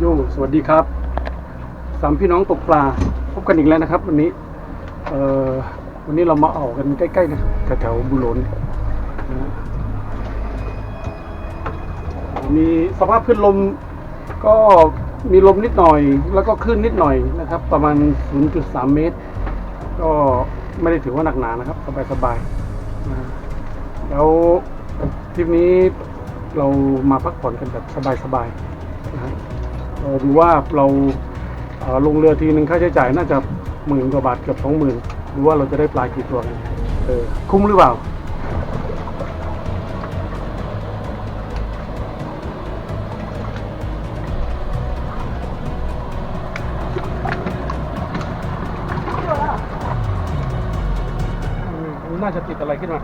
โยสวัสดีครับสามพี่น้องตกปลาพบกันอีกแล้วนะครับ วันนี้เอ่อวันนี้เรามาออกกันใกล้ๆนะแถวๆบุโรนนะมีสภาพขึ้นลมก็มีลมนิดหน่อย แล้วก็คลื่นนิดหน่อยนะครับ ประมาณ 0.3 เมตร ก็ไม่ได้ถือว่าหนักหนานะครับ สบายๆนะแล้วทริปนี้เรามาพักผ่อนกันแบบสบายๆนะฮะ ดูว่าเราเลงเรือทีหนึ่งค่าใช้จ่ายน่าจะหมื่นกว่าบาทเกือบสองหมื่นดูว่าเราจะได้ปลากี่ตัวคุ้มหรือเปล่าน่าจะติดอะไรขึ้นมา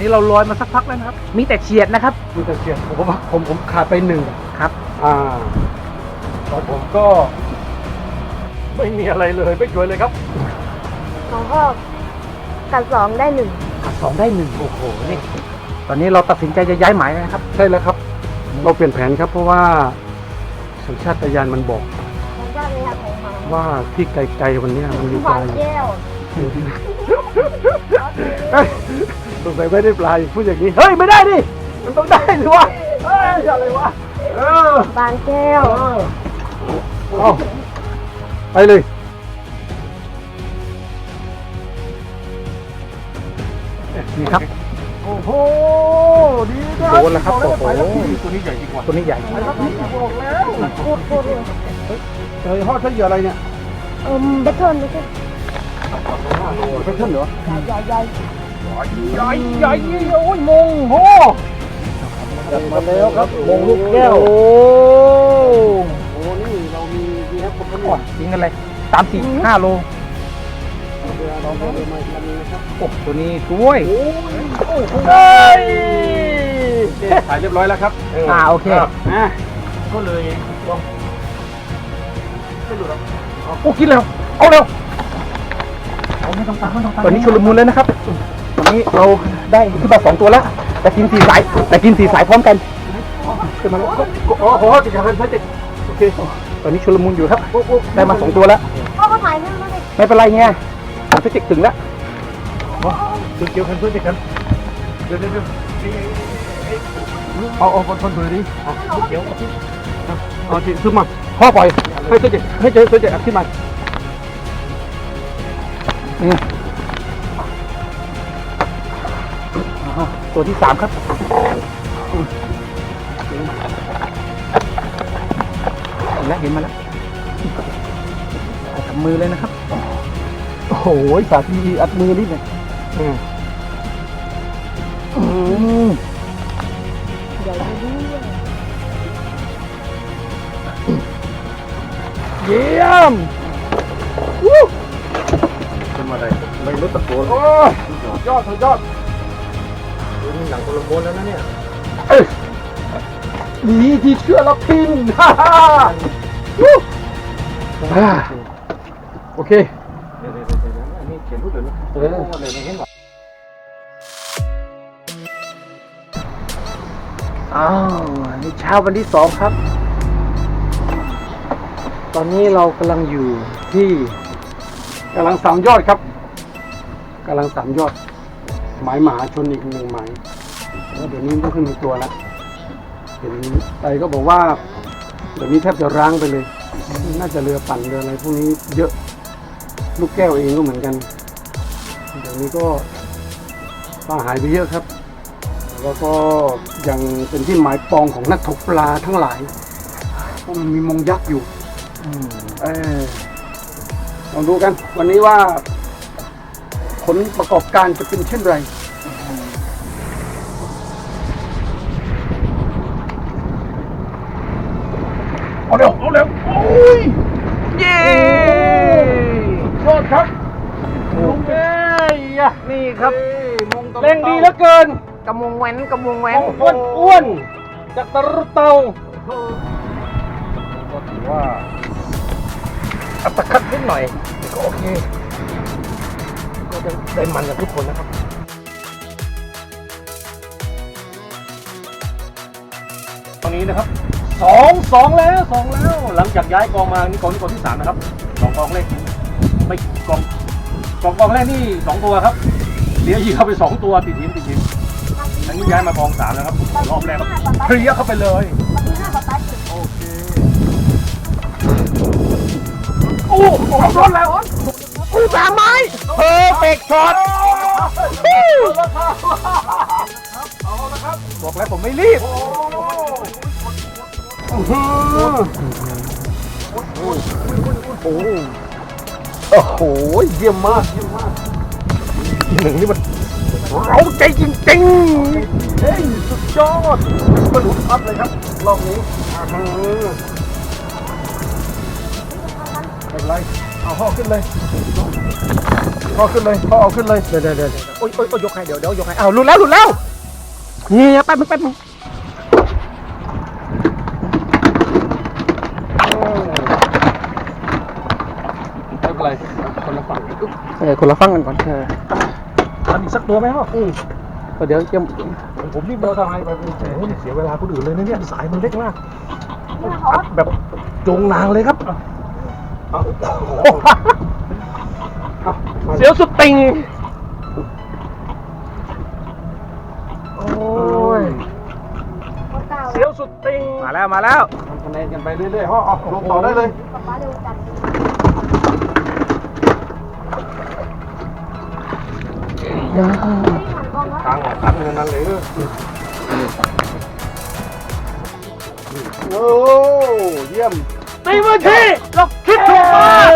นี่เราลอยมาสักพักแล้วนะครับ มีแต่เฉียดนะครับ มีแต่เสียงผมว่าผมผมขาดไปหนึ่งครับ อ่าตอนผมก็ ไม่มีอะไรเลยไม่ช่วยเลยครับของพ่อกัดสองได้หนึ่งขัดสองได้หนึ่งโอ้โหนี่ตอนนี้เราตัดสินใจจะย้ายหมายแล้วนะครับ ใช่แล้วครับ เราเปลี่ยนแผนครับ เพราะว่าสัญชาตญาณมันบอกมันก็เลยทำของมาว่าที่ไกลๆวันเนี้ยมันมีหปวาลานอยู่แก้วเฮ้ย สงสัยไม่ได้ปลาพูดอย่างนี้ เฮ้ย ไม่ได้ดิ มันต้องได้สิวะ เฮ้ยอะไรวะ เออ บางแก้ว เออเอาไปเลยนี่ครับ โอ้โห ดีนะโดนแล้วครับอกโอ้โหไปแล้วตัวนี้ใหญ่จริงว่ะตัวนี้ใหญ่ไปแล้วพี่บอกแล้วพูดพูดเลยเฮ้ยฮอดใช้เหยื่ออะไรเนี่ย เอมเบทเทิลไม่ใช่เพิ่มเหรอใหญ่ใหญ่ ใหญ่ใหญ่โอ้ยมงโหจัดมาแล้วครับมงลูกแก้วโอ้โอ้นี่เรามีดีครับผมก็โหยิงกันเลยสามสี่ห้าโลโอ้ตัวนี้ด้วยโอ้ยโอ้โหเฮ้ยถ่ายเรียบร้อยแล้วครับอ่าโอเคอะก็เลยลองโอ้กินเร็วเอาเร็วเอาไม่ต้องตามไม่ต้องตามตอนนี้ชุลมุนเลยนะครับ ตอนนี้เราได้ขึ้นมาสองตัวแล้วแต่กินสี่สายแต่กินสี่สายพร้อมกันขึ้นมาแล้วโอ้โหติดกันใช่ติดโอเคตอนนี้ชุลมุนอยู่ครับได้มาสองตัวแล้วพ่อก็ถ่ายให้มาเลยไม่เป็นไรไงสามสิบเจ็ดถึงแล้วดูเกี่ยวกันเพื่อนติดกันเดี๋ยวเดี๋ยวเดี๋ยวเอาเอาคนคนดูดิเอาเกี่ยวเอาที่ขึ้นมาพ่อปล่อยให้เจ๊ให้เจ๊เจ๊ขึ้นมานี่ ตัวที่สามครับเห็นแล้วเห็นมาแล้วเอาทำมือเลยนะครับ โอ้โหสาธีอัดมือนิดหน่อยอืมอืมใหญ่ดีด้วยเยี่ยมขึ้นมาได้ไม่รู้ตะโกนโอ้ยยอดสุดยอด นี่หนังคนละโมนแล้วนะเนี่ยดีที่เชื่อเราพินฮ่าฮ่าวู้อ่าโอเคเดี๋ยวเดี๋ยวเดี๋ยวอันนี้เขียนรูปเดี๋ยวนะเอออะไรไม่เห็นหรออ้าวนี่เช้าวันที่สองครับ ตอนนี้เรากำลังอยู่ที่กำลังสามยอดครับกำลังสามยอด หมายมหาชนอีกหนึ่งหมายแล้วเดี๋ยวนี้ต้องขึ้นเป็นตัวแล้วเห็นไตก็บอกว่า เดี๋ยวนี้แทบจะร้างไปเลย น่าจะเรือปั่นเรืออะไรพวกนี้เยอะลูกแก้วเองก็เหมือนกัน เดี๋ยวนี้ก็ปลาหายไปเยอะครับ แล้วก็ยังเป็นที่หมายปองของนักตกปลาทั้งหลายเพราะมันมีมงยักษ์อยู่อืมเออลองดูกัน วันนี้ว่าผ ลประกอบการจะเป็นเช่นไร เอาเร็วเอาเร็วโอ้ยเย้ยอดครับลุงเอ้ยอะนี่ครับมงเร่งดีเหลือเกินกระมงแหวนกระมงแหวมนงอ้วนอ้วนๆจากตะรุเตาว่าอัตคัดนิดหน่อยก็โอเค ก็จะได้มันกับทุกคนนะครับตรงนี้นะครับสองสองแล้วสองแล้วหลังจากย้ายกองมานี่กองนี้กองที่สามนะครับสองกองแรกไม่กองกองกองแรกนี่สองตัวครับเสียงยีเข้าไปสองตัวติดหินติดหินอันนี้ย้ายมากองสามแล้วครับรอบแรกครับเคลียร์เข้าไปเลยมันมีห้าป๊าป๊าจุดโอเคโอ้โหรถแล้วอู้สามไม้เพอร์เฟ ช็อตบอกแล้วผมไม่รีบโอ้โหเยี่ยมมากเยี่ยมมากทีหนึ่งนี่มันเราใจจริงๆเฮ้ยสุดยอดมาดูอัพเลยครับรอบนี้อ่าฮะไม่เป็นไรเอาห่อขึ้นเลยห่อขึ้นเลยห่อเอาขึ้นเลยเดี๋ยวเดี๋ยวเดี๋ยวโอ้ยโอ้ยโอ้ยยกให้เดี๋ยวเดี๋ยวยกให้อ้าวหลุดแล้วหลุดแล้วเฮียแป๊บนึงแป๊บนึงไม่เป็นไรคนละฝั่งเออคนละฟังกันก่อนเออทำอีกสักตัวไหมครับอืมเดี๋ยวจะผมรีบเดินทางไปเป็นแสนเสียเวลาคนอื่นเลยนะเนี่ยสายมันเล็กมากนี่นะครัอัดแบบจงนางเลยครับ เอาเสียวสุดติง โอ้ยคนเก่าเสียวสุดติง มาแล้วมาแล้วทำคะแนนกันไปเรื่อยๆห่อเอาลงต่อได้เลยป๊าป๊าเร็วจังยังไม่หันกล้องแล้วทางตันเงินนั้นเลยโอ้เยี่ยม ตีมือทีเราคิดถูกมาก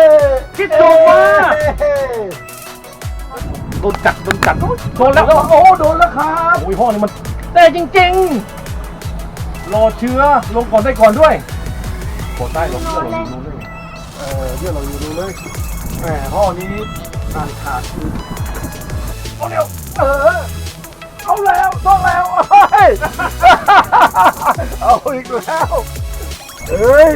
คิดถูกมากโดนจัดโดนจัดโดนแล้วโอ้โดนแล้วครับโอ้ยห้อนี่มันเต้จริงๆรอเชื้อลงก่อนได้ก่อนด้วยกดได้ลงเชื้อลงลงเลยเออเดี๋ยวเราอยู่ดูเลยแหมห่อนี้อ่านขาดคือเอาเร็วเออเอาแล้วต้องแล้วเฮ้ยเอาอีกแล้ว เอ้ย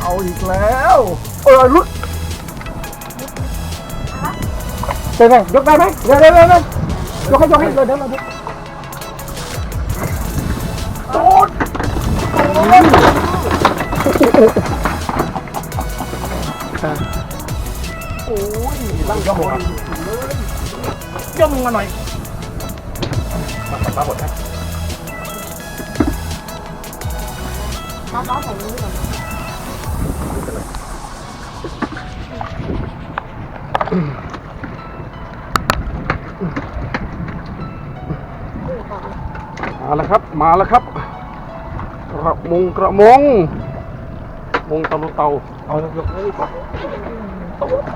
เอาอีกแล้ว เออรุดเป็นไงยกได้ไหมเดี๋ยวเดี๋ยวเดี๋ยวยกให้ยกให้เดี๋ยวเดี๋ยวเดี๋ยวโดนโอ้ยร่างกายย่องมาหน่อยมาปัดป้าหมดนะ ป๊าป๊าผมรู้ก่อนมาแล้วครับ มาแล้วครับ กระมงกระมงมงตะลุเตาเอายกยก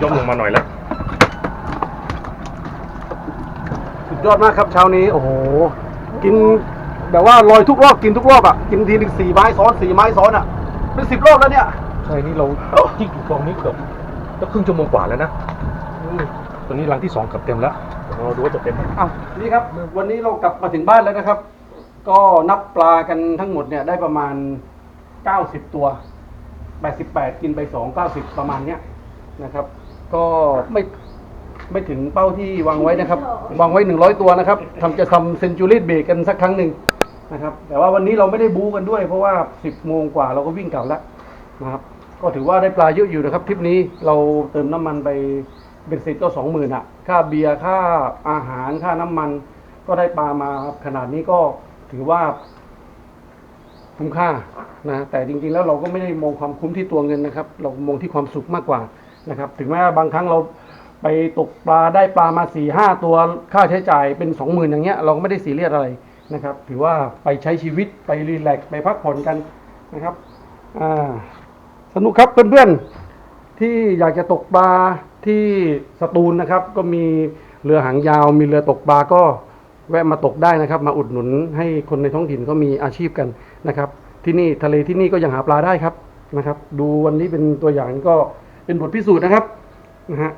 ยกลงมาหน่อยแล้วสุดยอดมากครับเช้านี้ โอ้โห กิน แบบว่าลอยทุกรอบกินทุกรอบอะกินทีหนึ่งสี่ไม้ซ้อนสี่ไม้ซ้อนอะเป็นสิบรอบแล้วเนี่ย ใช่นี่เราที่อยู่กองนี้เกือบก็ครึ่งชั่วโมงกว่าแล้วนะตอนนี้รังที่สองเกือบเต็มแล้วเราดูว่าจะเต็มไหมอะนี่ครับ วันนี้เรากลับมาถึงบ้านแล้วนะครับ ก็นับปลากันทั้งหมดเนี่ยได้ประมาณ90ตัว88กินไป2 90ประมาณเนี้ยนะครับ ก็ไม่ไม่ถึงเป้าที่วางไว้นะครับ วางไว้100ตัวนะครับทำจะทำเซนจูรี่เบรกกันสักครั้งหนึ่ง นะครับ แต่ว่าวันนี้เราไม่ได้บู๊กันด้วย เพราะว่า10โมงกว่าเราก็วิ่งกลับแล้วนะครับ ก็ถือว่าได้ปลาเยอะอยู่นะครับทริปนี้เราเติมน้ำมันไปเป็นเสร็จก็สองหมื่นอะ ค่าเบียร์ค่าอาหารค่าน้ำมัน ก็ได้ปลามาขนาดนี้ก็ถือว่าคุ้มค่านะแต่จริงๆแล้วเราก็ไม่ได้มองความคุ้มที่ตัวเงินนะครับ เรามองที่ความสุขมากกว่านะครับ ถึงแม้บางครั้งเราไปตกปลาได้ปลามาสี่ห้าตัวค่าใช้จ่ายเป็นสองหมื่นอย่างเงี้ยเราก็ไม่ได้ซีเรียสอะไร นะครับ ถือว่าไปใช้ชีวิตไปรีแลกซ์ไปพักผ่อนกันนะครับสนุกครับเพื่อนๆที่อยากจะตกปลาที่สตูลนะครับ ก็มีเรือหางยาว มีเรือตกปลาก็แวะมาตกได้นะครับ มาอุดหนุนให้คนในท้องถิ่นเขามีอาชีพกันนะครับ ที่นี่ทะเลที่นี่ก็ยังหาปลาได้ครับนะครับ ดูวันนี้เป็นตัวอย่างก็เป็นบทพิสูจน์นะครับนะฮะ